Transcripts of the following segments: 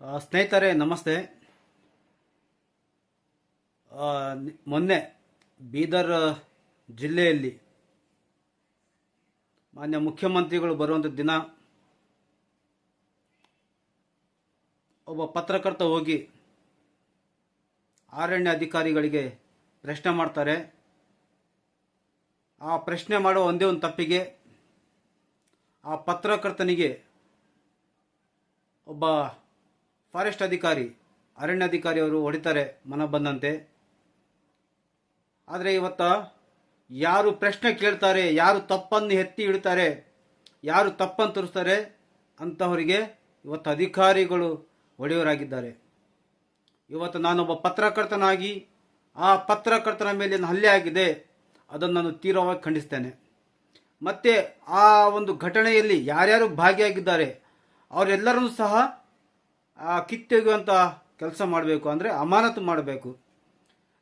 ಸ್ನೇಹಿತರೆ, ನಮಸ್ತೆ. ಮೊನ್ನೆ ಬೀದರ್ ಜಿಲ್ಲೆಯಲ್ಲಿ ಮಾನ್ಯ ಮುಖ್ಯಮಂತ್ರಿಗಳು ಬರುವಂಥ ದಿನ ಒಬ್ಬ ಪತ್ರಕರ್ತ ಹೋಗಿ ಅರಣ್ಯ ಅಧಿಕಾರಿಗಳಿಗೆ ಪ್ರಶ್ನೆ ಮಾಡ್ತಾರೆ. ಆ ಪ್ರಶ್ನೆ ಮಾಡುವ ಒಂದೇ ಒಂದು ತಪ್ಪಿಗೆ ಆ ಪತ್ರಕರ್ತನಿಗೆ ಒಬ್ಬ ಫಾರೆಸ್ಟ್ ಅಧಿಕಾರಿ, ಅರಣ್ಯಾಧಿಕಾರಿ ಅವರು ಹೊಡಿತಾರೆ ಮನ ಬಂದಂತೆ ಆದರೆ ಇವತ್ತ ಯಾರು ಪ್ರಶ್ನೆ ಕೇಳ್ತಾರೆ, ಯಾರು ತಪ್ಪನ್ನು ಎತ್ತಿ ಇಡ್ತಾರೆ ಯಾರು ತಪ್ಪನ್ನು ತೋರಿಸ್ತಾರೆ ಅಂಥವರಿಗೆ ಇವತ್ತು ಅಧಿಕಾರಿಗಳು ಒಡೆಯವರಾಗಿದ್ದಾರೆ ಇವತ್ತು ನಾನೊಬ್ಬ ಪತ್ರಕರ್ತನಾಗಿ ಆ ಪತ್ರಕರ್ತನ ಮೇಲೆ ಹಲ್ಲೆ ಆಗಿದೆ, ಅದನ್ನು ನಾನು ತೀವ್ರವಾಗಿ ಖಂಡಿಸ್ತೇನೆ. ಮತ್ತು ಆ ಒಂದು ಘಟನೆಯಲ್ಲಿ ಯಾರ್ಯಾರು ಭಾಗಿಯಾಗಿದ್ದಾರೆ, ಅವರೆಲ್ಲರನ್ನೂ ಸಹ ಕಿತ್ತೊಗೆಯುವಂಥ ಕೆಲಸ ಮಾಡಬೇಕು ಅಂದರೆ ಅಮಾನತು ಮಾಡಬೇಕು.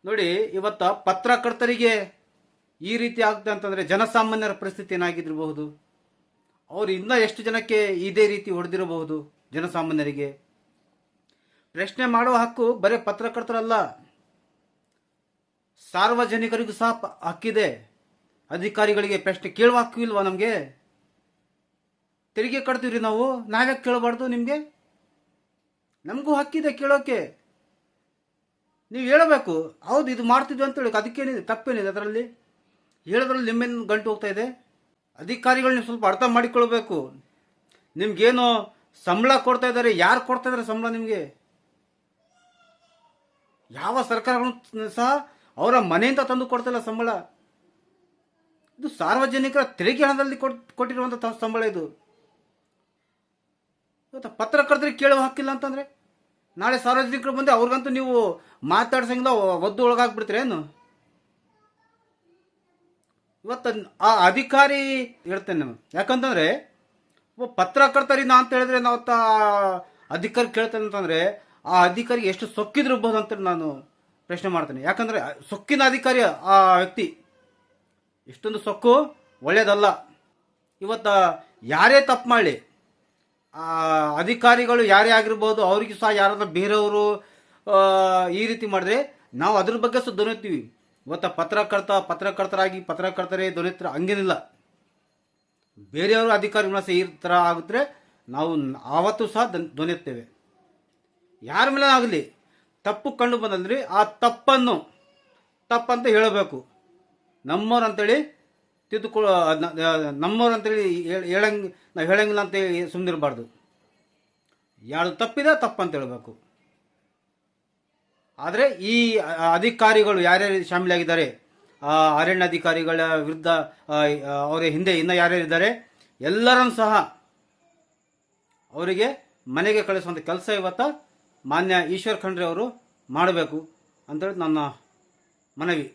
ನೋಡಿ, ಇವತ್ತ ಪತ್ರಕರ್ತರಿಗೆ ಈ ರೀತಿ ಆಗ್ತದೆ ಅಂತಂದರೆ ಜನಸಾಮಾನ್ಯರ ಪರಿಸ್ಥಿತಿ ಏನಾಗಿದ್ದಿರಬಹುದು ಅವರು ಇನ್ನೂ ಎಷ್ಟು ಜನಕ್ಕೆ ಇದೇ ರೀತಿ ಹೊಡೆದಿರಬಹುದು ಜನಸಾಮಾನ್ಯರಿಗೆ? ಪ್ರಶ್ನೆ ಮಾಡುವ ಹಕ್ಕು ಬರೀ ಪತ್ರಕರ್ತರಲ್ಲ. ಸಾರ್ವಜನಿಕರಿಗೂ ಸಹ ಹಕ್ಕಿದೆ. ಅಧಿಕಾರಿಗಳಿಗೆ ಪ್ರಶ್ನೆ ಕೇಳುವ ಹಕ್ಕು ಇಲ್ವಾ ನಮಗೆ? ತೆರಿಗೆ ಕಟ್ತೀವ್ರಿ ನಾವು. ನಾವ್ಯಾಕೆ ಕೇಳಬಾರ್ದು ನಿಮಗೆ? ನಮಗೂ ಹಕ್ಕಿದೆ ಕೇಳೋಕೆ. ನೀವು ಹೇಳಬೇಕು, ಹೌದು, ಇದು ಮಾಡ್ತಿದ್ವಿ ಅಂತ ಹೇಳಿ ಅದಕ್ಕೇನಿದೆ, ತಪ್ಪೇನಿದೆ ಅದರಲ್ಲಿ? ಹೇಳೋದ್ರಲ್ಲಿ ನಿಮ್ಮೇನು ಗಂಟು ಹೋಗ್ತಾ ಇದೆ? ಅಧಿಕಾರಿಗಳು ನೀವು ಸ್ವಲ್ಪ ಅರ್ಥ ಮಾಡಿಕೊಳ್ಬೇಕು. ನಿಮ್ಗೇನು ಸಂಬಳ ಕೊಡ್ತಾ ಇದ್ದಾರೆ ಯಾರು ಕೊಡ್ತಾ ಇದ್ದಾರೆ ಸಂಬಳ ನಿಮಗೆ? ಯಾವ ಸರ್ಕಾರಗಳು ಸಹ ಅವರ ಮನೆಯಿಂದ ತಂದು ಕೊಡ್ತಿಲ್ಲ ಸಂಬಳ? ಇದು ಸಾರ್ವಜನಿಕರ ತೆರಿಗೆ ಹಣದಲ್ಲಿ ಕೊಟ್ಟಿರುವಂಥ ಸಂಬಳ ಇದು. ಇವತ್ತು ಪತ್ರಕರ್ತರಿಗೆ ಕೇಳುವ ಹಾಕಿಲ್ಲ ಅಂತಂದ್ರೆ? ನಾಳೆ ಸಾರ್ವಜನಿಕರು ಬಂದು ಅವ್ರಿಗಂತೂ ನೀವು ಮಾತಾಡ್ಸಂಗಿಲ್ಲ, ಒದ್ದು ಒಳಗಾಗ್ಬಿಡ್ತೀರ ಏನು? ಇವತ್ತು ಆ ಅಧಿಕಾರಿ ಹೇಳ್ತೇನೆ ನಾನು. ಯಾಕಂತಂದ್ರೆ, ಒಬ್ಬ ನಾ ಅಂತ ಹೇಳಿದ್ರೆ ನಾವು ಅಧಿಕಾರಿ ಕೇಳ್ತೇನೆ ಅಂತಂದ್ರೆ, ಆ ಅಧಿಕಾರಿಗೆ ಎಷ್ಟು ಸೊಕ್ಕಿದಿರ್ಬೋದು ಅಂತ ನಾನು ಪ್ರಶ್ನೆ ಮಾಡ್ತೇನೆ. ಯಾಕಂದ್ರೆ, ಸೊಕ್ಕಿನ ಅಧಿಕಾರಿ ಆ ವ್ಯಕ್ತಿ ಇಷ್ಟೊಂದು ಸೊಕ್ಕು, ಒಳ್ಳೇದಲ್ಲ. ಇವತ್ತ ಯಾರೇ ತಪ್ಪು ಮಾಡಲಿ ಅಧಿಕಾರಿಗಳು ಯಾರೇ ಆಗಿರ್ಬೋದು, ಅವ್ರಿಗೂ ಸಹ ಯಾರಾದ್ರೂ ಬೇರೆಯವರು ಈ ರೀತಿ ಮಾಡಿದ್ರೆ ನಾವು ಅದ್ರ ಬಗ್ಗೆ ಸಹ ದೊರೆಯುತ್ತೀವಿ. ಇವತ್ತ ಪತ್ರಕರ್ತ, ಪತ್ರಕರ್ತರಾಗಿ ಪತ್ರಕರ್ತರೇ ದೊರೆತರ ಹಂಗೇನಿಲ್ಲ. ಬೇರೆಯವರು ಅಧಿಕಾರಿಗಳ ಸಹ ಈ ಥರ ಆಗುತ್ತೆ ನಾವು ಆವತ್ತು ಸಹ ದೊನೆಯುತ್ತೇವೆ. ಯಾರ ಮೇಲೆ ಆಗಲಿ, ತಪ್ಪು ಕಂಡು ಬಂದಂದ್ರೆ ಆ ತಪ್ಪನ್ನು, ತಪ್ಪಂತ ಹೇಳಬೇಕು. ನಮ್ಮವ್ರು ಅಂತೇಳಿ ತಿದ್ದುಕೊಳ್ಳೋ ನಮ್ಮವ್ರು ಅಂತೇಳಿ ಹೇಳ್- ಹೇಳಂಗ್, ನಾವು ಹೇಳಂಗಿಲ್ಲ ಅಂತೇಳಿ ಸುಮ್ಮನಿರಬಾರ್ದು ಯಾರು ತಪ್ಪಿದೆ ತಪ್ಪಂತ ಹೇಳಬೇಕು. ಆದರೆ ಈ ಅಧಿಕಾರಿಗಳು ಯಾರ್ಯಾರು ಶಾಮೀಲಾಗಿದ್ದಾರೆ ಅರಣ್ಯ ಅಧಿಕಾರಿಗಳ ವಿರುದ್ಧ ಅವರ ಹಿಂದೆ ಇನ್ನು ಯಾರ್ಯಾರಿದ್ದಾರೆ ಎಲ್ಲರನ್ನು ಸಹ ಅವರಿಗೆ ಮನೆಗೆ ಕಳಿಸುವಂಥ ಕೆಲಸ ಇವತ್ತ ಮಾನ್ಯ ಈಶ್ವರ್ ಖಂಡ್ರೆ ಅವರು ಮಾಡಬೇಕು ಅಂತೇಳಿ ನನ್ನ ಮನವಿ.